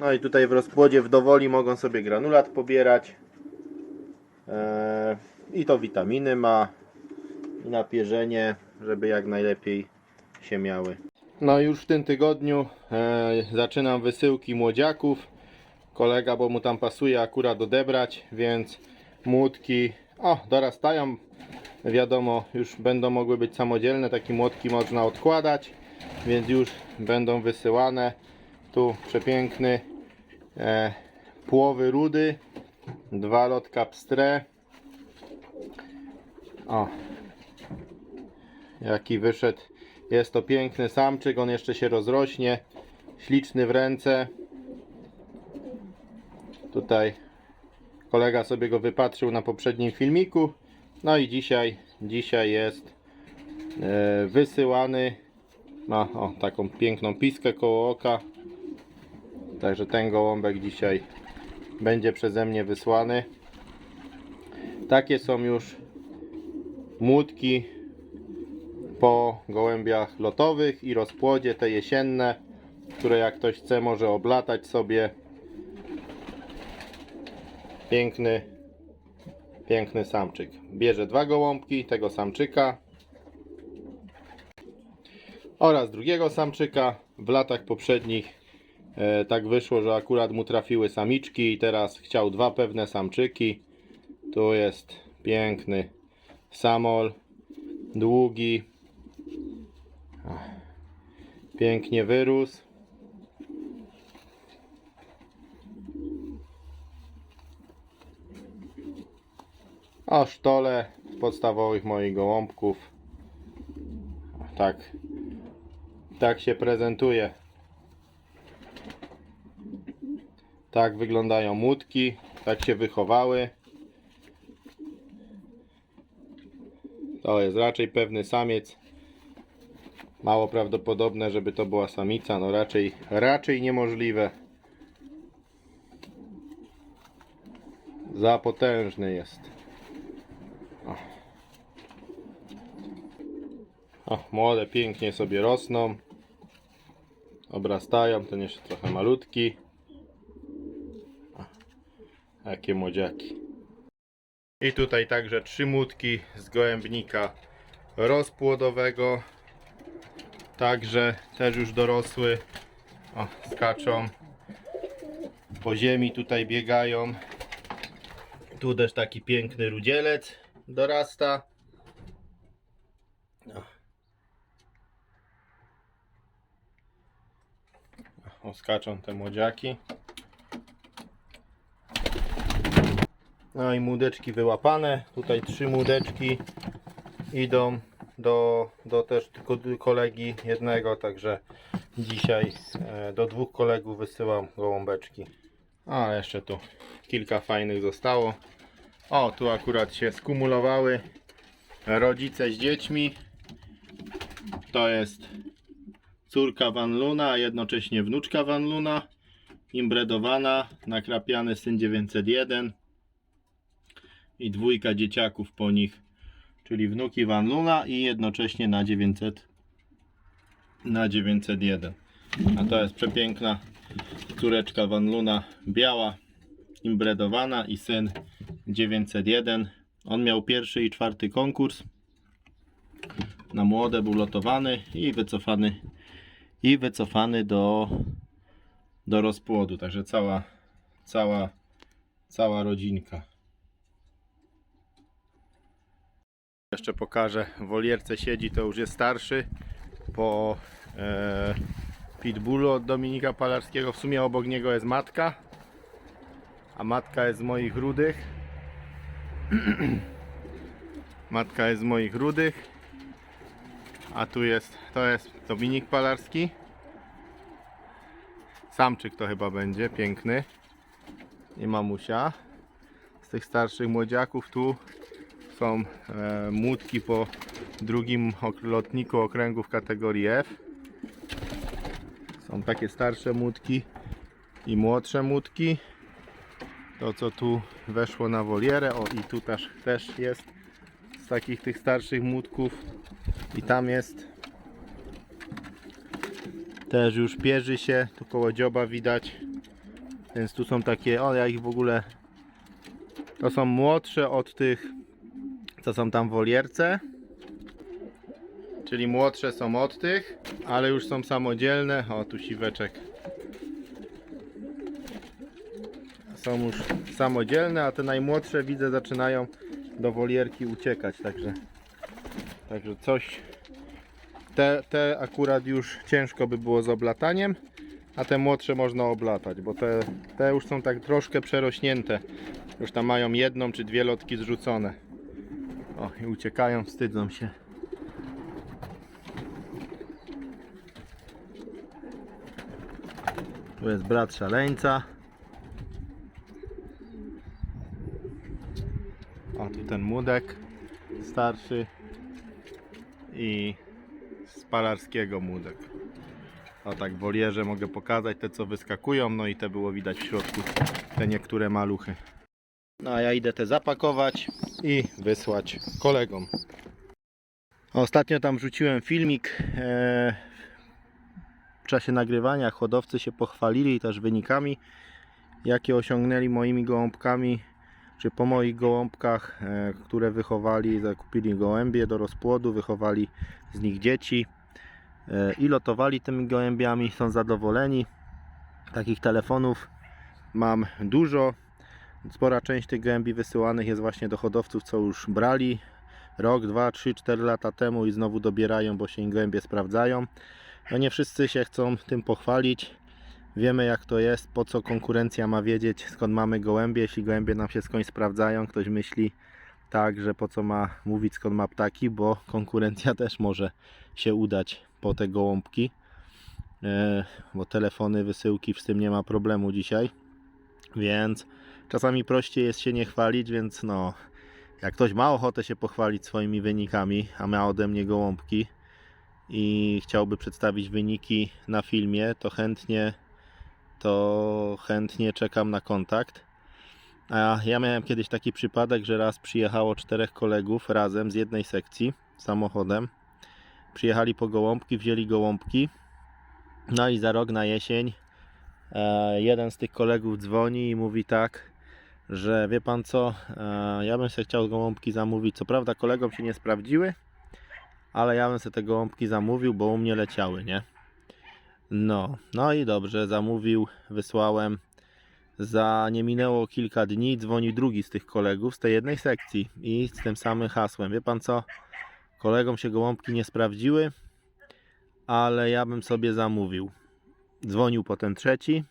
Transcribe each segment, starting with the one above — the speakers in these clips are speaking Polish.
No i tutaj w rozpłodzie w dowoli mogą sobie granulat pobierać. Eee, I to witaminy ma. I napierzenie, żeby jak najlepiej się miały. No już w tym tygodniu e, zaczynam wysyłki młodziaków. Kolega, bo mu tam pasuje akurat odebrać, więc młotki o, dorastają. Wiadomo, już będą mogły być samodzielne. Takie młotki można odkładać, więc już będą wysyłane. Tu przepiękny e, płowy rudy, dwa lotka pstre. O, jaki wyszedł. Jest to piękny samczyk, on jeszcze się rozrośnie. Śliczny w ręce. Tutaj kolega sobie go wypatrzył na poprzednim filmiku. No i dzisiaj, dzisiaj jest e, wysyłany. Ma o, taką piękną piskę koło oka. Także ten gołąbek dzisiaj będzie przeze mnie wysłany. Takie są już młódki po gołębiach lotowych i rozpłodzie te jesienne, które jak ktoś chce może oblatać sobie. Piękny, piękny samczyk. Bierze dwa gołąbki, tego samczyka oraz drugiego samczyka. W latach poprzednich tak wyszło, że akurat mu trafiły samiczki i teraz chciał dwa pewne samczyki. Tu jest piękny samol, długi, Pięknie wyrósł. A sztole podstawowych moich gołąbków. Tak. Tak się prezentuje. Tak wyglądają młódki. Tak się wychowały. To jest raczej pewny samiec. Mało prawdopodobne, żeby to była samica, no raczej, raczej niemożliwe. Za potężny jest. O. o, młode pięknie sobie rosną. Obrastają, ten jeszcze trochę malutki. Jakie młodziaki. I tutaj także trzy młódki z gołębnika rozpłodowego. Także też już dorosły. O, skaczą. Po ziemi tutaj biegają. Tu też taki piękny rudzielec dorasta. O, skaczą te młodziaki. No i młodeczki wyłapane. Tutaj trzy młodeczki idą do, do też tylko kolegi jednego, także dzisiaj e, do dwóch kolegów wysyłam gołąbeczki. A jeszcze tu kilka fajnych zostało. O, tu akurat się skumulowały rodzice z dziećmi. To jest córka Van Luna, a jednocześnie wnuczka Van Luna. Imbredowana, nakrapiany syn 901 i dwójka dzieciaków po nich czyli wnuki Van Luna i jednocześnie na 900 na 901 a to jest przepiękna córeczka Van Luna biała imbredowana i syn 901 on miał pierwszy i czwarty konkurs. Na młode był lotowany i wycofany i wycofany do do rozpłodu. Także cała cała cała rodzinka Jeszcze pokażę, w wolierce siedzi, to już jest starszy po e, pitbullu od Dominika Palarskiego. W sumie obok niego jest matka, a matka jest z moich rudych. matka jest z moich rudych, a tu jest, to jest Dominik Palarski. Samczyk to chyba będzie, piękny. I mamusia. Z tych starszych młodziaków tu są e, młódki po drugim lotniku okręgów kategorii F. Są takie starsze młódki i młodsze młódki. To co tu weszło na wolierę, o i tu też, jest z takich tych starszych młódków i tam jest też już pierzy się, tu koło dzioba widać Więc tu są takie, o ja ich w ogóle, to są młodsze od tych, co są tam w wolierce. Czyli młodsze są od tych, ale już są samodzielne. O, tu siweczek. Są już samodzielne, a te najmłodsze widzę zaczynają do wolierki uciekać, także także coś te, te akurat już ciężko by było z oblataniem, a te młodsze można oblatać, bo te, te już są tak troszkę przerośnięte. Już tam mają jedną czy dwie lotki zrzucone. O, i uciekają, wstydzą się. Tu jest brat szaleńca. O, tu ten młodek starszy i z palarskiego młodek. O tak wolierze mogę pokazać te co wyskakują, no i te było widać w środku, te niektóre maluchy. No a ja idę te zapakować i wysłać kolegom. Ostatnio tam wrzuciłem filmik e, w czasie nagrywania. Hodowcy się pochwalili też wynikami, jakie osiągnęli moimi gołąbkami, czy po moich gołąbkach, e, które wychowali, zakupili gołębie do rozpłodu, wychowali z nich dzieci e, i lotowali tymi gołębiami, są zadowoleni. Takich telefonów mam dużo. Spora część tych gołębi wysyłanych jest właśnie do hodowców, co już brali rok, dwa, trzy, cztery lata temu i znowu dobierają, bo się im gołębie sprawdzają. No nie wszyscy się chcą tym pochwalić. Wiemy jak to jest, po co konkurencja ma wiedzieć skąd mamy gołębie, jeśli gołębie nam się skądś sprawdzają. Ktoś myśli tak, że po co ma mówić skąd ma ptaki, bo konkurencja też może się udać po te gołąbki. E, bo telefony, wysyłki, z tym nie ma problemu dzisiaj. Więc czasami prościej jest się nie chwalić, więc no, jak ktoś ma ochotę się pochwalić swoimi wynikami, a ma ode mnie gołąbki i chciałby przedstawić wyniki na filmie, to chętnie to chętnie czekam na kontakt. A ja miałem kiedyś taki przypadek, że raz przyjechało czterech kolegów razem z jednej sekcji samochodem. Przyjechali po gołąbki, wzięli gołąbki. No i za rok na jesień e, jeden z tych kolegów dzwoni i mówi tak, że wie pan co, e, ja bym sobie chciał gołąbki zamówić. Co prawda kolegom się nie sprawdziły, ale ja bym sobie te gołąbki zamówił, bo u mnie leciały, nie? No, no i dobrze, zamówił, wysłałem. Za nie minęło kilka dni, dzwoni drugi z tych kolegów z tej jednej sekcji i z tym samym hasłem. Wie pan co? Kolegom się gołąbki nie sprawdziły, ale ja bym sobie zamówił. Dzwonił potem trzeci.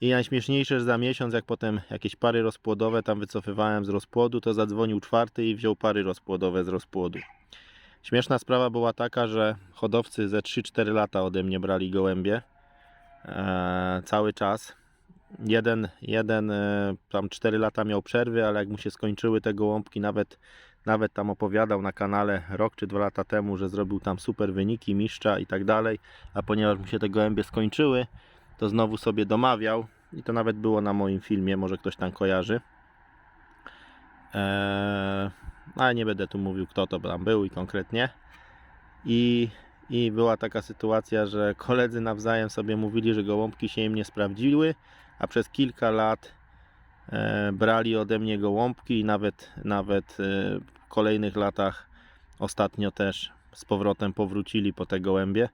I najśmieszniejsze, że za miesiąc, jak potem jakieś pary rozpłodowe tam wycofywałem z rozpłodu, to zadzwonił czwarty i wziął pary rozpłodowe z rozpłodu. Śmieszna sprawa była taka, że hodowcy ze 3-4 lata ode mnie brali gołębie e, cały czas. Jeden, jeden e, tam 4 lata miał przerwy, ale jak mu się skończyły te gołąbki, nawet, nawet tam opowiadał na kanale rok czy dwa lata temu, że zrobił tam super wyniki, mistrza i tak dalej, a ponieważ mu się te gołębie skończyły, to znowu sobie domawiał i to nawet było na moim filmie, może ktoś tam kojarzy. Eee, ale nie będę tu mówił kto to tam był i konkretnie. I, I była taka sytuacja, że koledzy nawzajem sobie mówili, że gołąbki się im nie sprawdziły, a przez kilka lat e, brali ode mnie gołąbki i nawet, nawet e, w kolejnych latach ostatnio też z powrotem powrócili po te gołębie.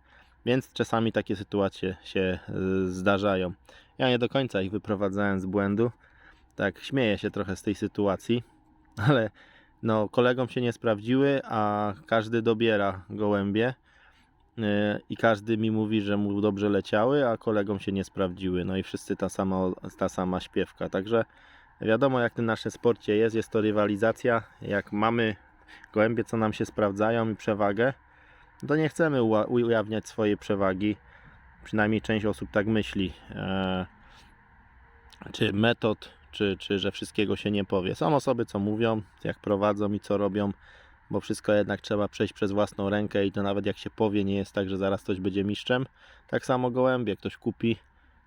Więc czasami takie sytuacje się e, zdarzają. Ja nie do końca ich wyprowadzałem z błędu. Tak śmieję się trochę z tej sytuacji, ale no, kolegom się nie sprawdziły, a każdy dobiera gołębie yy, i każdy mi mówi, że mu dobrze leciały, a kolegom się nie sprawdziły. No i wszyscy ta sama, ta sama śpiewka. Także wiadomo, jak w naszym sporcie jest, jest to rywalizacja. Jak mamy gołębie, co nam się sprawdzają i przewagę, to nie chcemy ujawniać swojej przewagi. Przynajmniej część osób tak myśli. Eee, czy metod, czy, czy że wszystkiego się nie powie. Są osoby, co mówią, jak prowadzą i co robią, bo wszystko jednak trzeba przejść przez własną rękę i to nawet jak się powie, nie jest tak, że zaraz ktoś będzie mistrzem. Tak samo gołębie ktoś kupi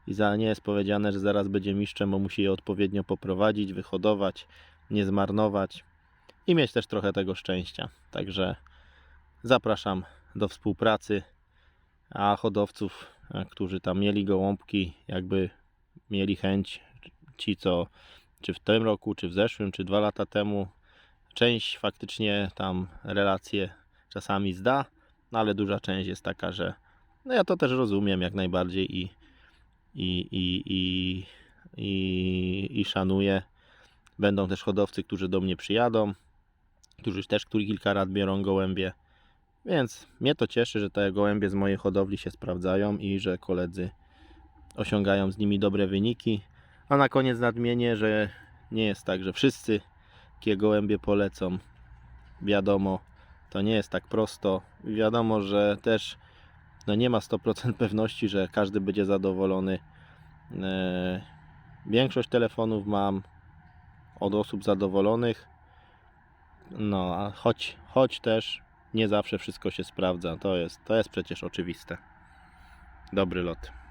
i za nie jest powiedziane, że zaraz będzie mistrzem, bo musi je odpowiednio poprowadzić, wyhodować, nie zmarnować i mieć też trochę tego szczęścia. Także zapraszam do współpracy, a hodowców, e, którzy tam mieli gołąbki, jakby mieli chęć, ci co czy w tym roku, czy w zeszłym, czy dwa lata temu, część faktycznie tam relacje czasami zda, no ale duża część jest taka, że no ja to też rozumiem jak najbardziej i, i, i, i, i, i szanuję. Będą też hodowcy, którzy do mnie przyjadą, którzy też który kilka lat biorą gołębie. Więc mnie to cieszy, że te gołębie z mojej hodowli się sprawdzają i że koledzy osiągają z nimi dobre wyniki. A na koniec nadmienię, że nie jest tak, że wszyscy takie gołębie polecą. Wiadomo, to nie jest tak prosto. Wiadomo, że też no nie ma 100% pewności, że każdy będzie zadowolony. E, Większość telefonów mam od osób zadowolonych. No, a choć, choć też nie zawsze wszystko się sprawdza. To jest, to jest przecież oczywiste. Dobry lot.